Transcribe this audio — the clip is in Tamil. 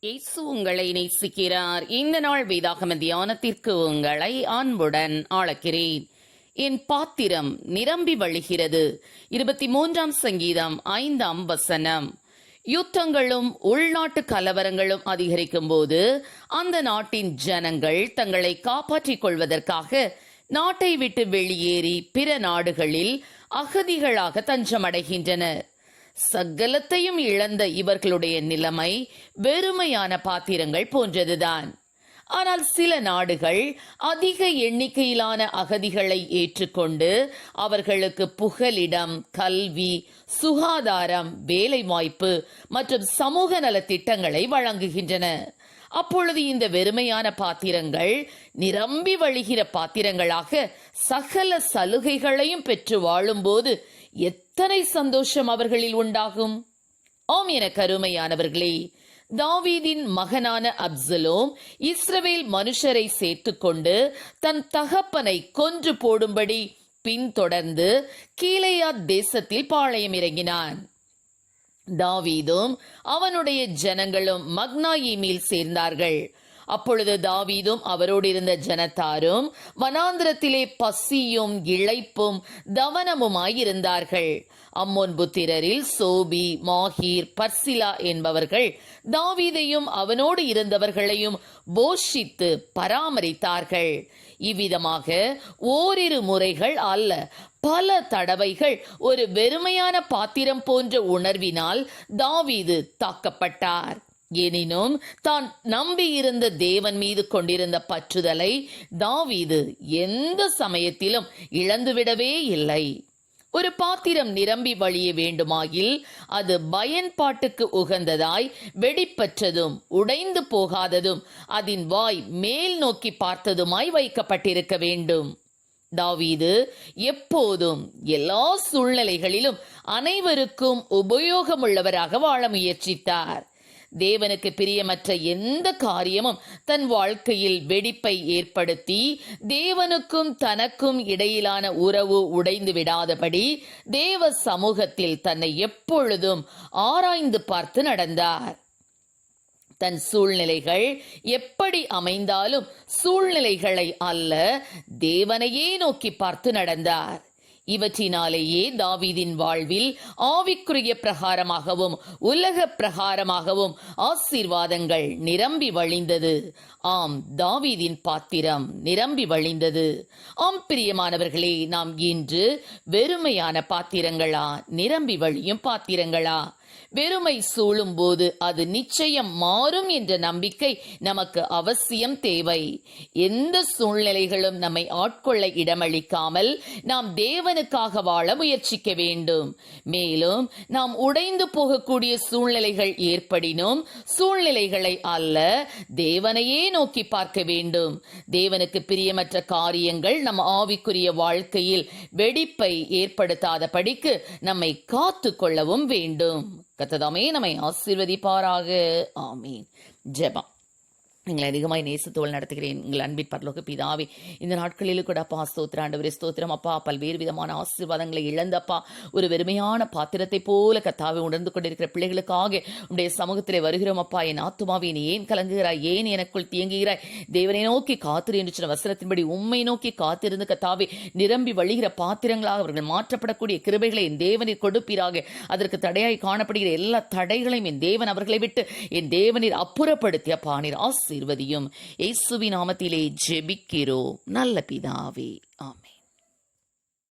இயேசு உங்களை நேசிக்கிறார். இந்த நாள் வேதாகம தியானத்திற்கு உங்களை அன்புடன் ஆளக்கிறேன். என் பாத்திரம் நிரம்பி வழிகிறது. இருபத்தி மூன்றாம் சங்கீதம் ஐந்தாம் வசனம். யுத்தங்களும் உள்நாட்டு கலவரங்களும் அதிகரிக்கும் போது அந்த நாட்டின் ஜனங்கள் தங்களை காப்பாற்றிக் கொள்வதற்காக நாட்டை விட்டு வெளியேறி பிற நாடுகளில் அகதிகளாக தஞ்சமடைகின்றனர். சகலத்தையும் இழந்த இவர்களுடைய நிலைமை வெறுமையான பாத்திரங்கள் போன்றதுதான். ஆனால் சில நாடுகள் அதிக எண்ணிக்கையிலான அகதிகளை ஏற்றுக்கொண்டு அவர்களுக்கு புகலிடம் கல்வி சுகாதாரம் வேலைவாய்ப்பு மற்றும் சமூக நலத்திட்டங்களை வழங்குகின்றன. அப்பொழுது இந்த வெறுமையான பாத்திரங்கள் நிரம்பி வழிகிற பாத்திரங்களாக சகல சலுகைகளையும் பெற்று வாழும்போது எத்தனை சந்தோஷம் அவர்களில் உண்டாகும்? ஆம் என கருமையானவர்களே தாவீதின் மகனான அப்சலோம் இஸ்ரவேல் மனுஷரை சேர்த்துக்கொண்டு தன் தகப்பனை கொன்று போடும்படி பின்தொடர்ந்து கீழையா தேசத்தில் பாளையம் இறங்கினான். தாவீதும் அவனுடைய ஜனங்களும் மக்னாயிமில் சேர்ந்தார்கள். அப்பொழுது தாவீதும் அவரோடு இருந்த ஜனத்தாரும் வனாந்திரத்திலே பசியும் இழைப்பும் தவனமுமாயிருந்தார்கள். அம்மோன் புத்திரரில் சோபி மாஹீர் பர்சிலா என்பவர்கள் தாவீதையும் அவனோடு இருந்தவர்களையும் போஷித்து பராமரித்தார்கள். இவ்விதமாக ஓரிரு முறைகள் அல்ல பல தடவைகள் ஒரு வெறுமையான பாத்திரம் போன்ற உணர்வினால் தாவீது தாக்கப்பட்டார். எனினும் தான் நம்பியிருந்த தேவன் மீது கொண்டிருந்த பற்றுதலை தாவீது எந்த சமயத்திலும் இழந்துவிடவே இல்லை. ஒரு பாத்திரம் நிரம்பி வழிய வேண்டுமாயில் அது பயன்பாட்டுக்கு உகந்ததாய் வெடிப்பற்றதும் உடைந்து போகாததும் அதன் வாய் மேல் நோக்கி பார்த்ததுமாய் வைக்கப்பட்டிருக்க வேண்டும். தாவீது எப்போதும் எல்லா சூழ்நிலைகளிலும் அனைவருக்கும் உபயோகமுள்ளவராக வாழ முயற்சித்தார். தேவனுக்கு பிரியமற்ற எந்த காரியமும் தன் வாழ்க்கையில் வெடிப்பை ஏற்படுத்தி தேவனுக்கும் தனக்கும் இடையிலான உறவு உடைந்து விடாதபடி தேவ சமூகத்தில் தன்னை எப்பொழுதும் ஆராய்ந்து பார்த்து நடந்தார். தன் சூழ்நிலைகள் எப்படி அமைந்தாலும் சூழ்நிலைகளை அல்ல தேவனையே நோக்கி பார்த்து நடந்தார். இவற்றினாலேயே தாவீதின் வாழ்வில் ஆவிக்குரிய பிரகாரமாகவும் உலக பிரகாரமாகவும் ஆசீர்வாதங்கள் நிரம்பி வழிந்தது. ஆம் தாவீதின் பாத்திரம் நிரம்பி வழிந்தது. ஆம் பிரியமானவர்களே நாம் இன்று வெறுமையான பாத்திரங்களா நிரம்பி வழியும் பாத்திரங்களா? வெறுமை சூழும் போது அது நிச்சயம் மாறும் என்ற நம்பிக்கை நமக்கு அவசியம் தேவை. எந்த சூழ்நிலைகளும் நம்மை ஆட்கொள்ள இடமளிக்காமல் நாம் தேவனுக்காக வாழ முயற்சிக்க வேண்டும். மேலும் நாம் உடைந்து போகக்கூடிய சூழ்நிலைகள் ஏற்படினும் சூழ்நிலைகளை அல்ல தேவனையே நோக்கி பார்க்க வேண்டும். தேவனுக்கு பிரியமற்ற காரியங்கள் நம் ஆவிக்குரிய வாழ்க்கையில் வெடிப்பை ஏற்படுத்தாத படிக்கு நம்மை காத்து கொள்ளவும் வேண்டும். கத்ததாமே நம்மை ஆசீர்வதிப்பாராக. ஆமீன். ஜெபம். எங்களை அதிகமாக நேசத்தோல் நடத்துகிறேன். எங்கள் அன்பின் பரலோக பிதாவே இந்த நாட்களிலும் கூட அப்பா ஸ்தோத்திர ஆண்டவரே ஸ்தோத்திரம் அப்பா. பல்வேறு விதமான ஆசீர்வாதங்களை இழந்தப்பா. ஒரு வெறுமையான பாத்திரத்தை போல கத்தாவை உணர்ந்து கொண்டிருக்கிற பிள்ளைகளுக்காக உடைய சமூகத்திலே வருகிறோம் அப்பா என் ஆத்துமாவை நீ ஏன் கலங்குகிறாய்? ஏன் எனக்குள் தியங்குகிறாய் தேவனை நோக்கி காத்திரு என்று சொன்ன வசனத்தின்படி உண்மை நோக்கி காத்திருந்து கத்தாவே நிரம்பி வழிகிற பாத்திரங்களாக அவர்கள் மாற்றப்படக்கூடிய கிருபைகளை என் தேவனை கொடுப்பீராக. அதற்கு தடையாய் காணப்படுகிற எல்லா தடைகளையும் என் தேவன் அவர்களை விட்டு என் தேவனில் அப்புறப்படுத்திய ஆசி ஆசீர்வதியும் இயேசுவின் நாமத்திலே ஜெபிக்கிறோம். நல்ல பிதாவே. ஆமே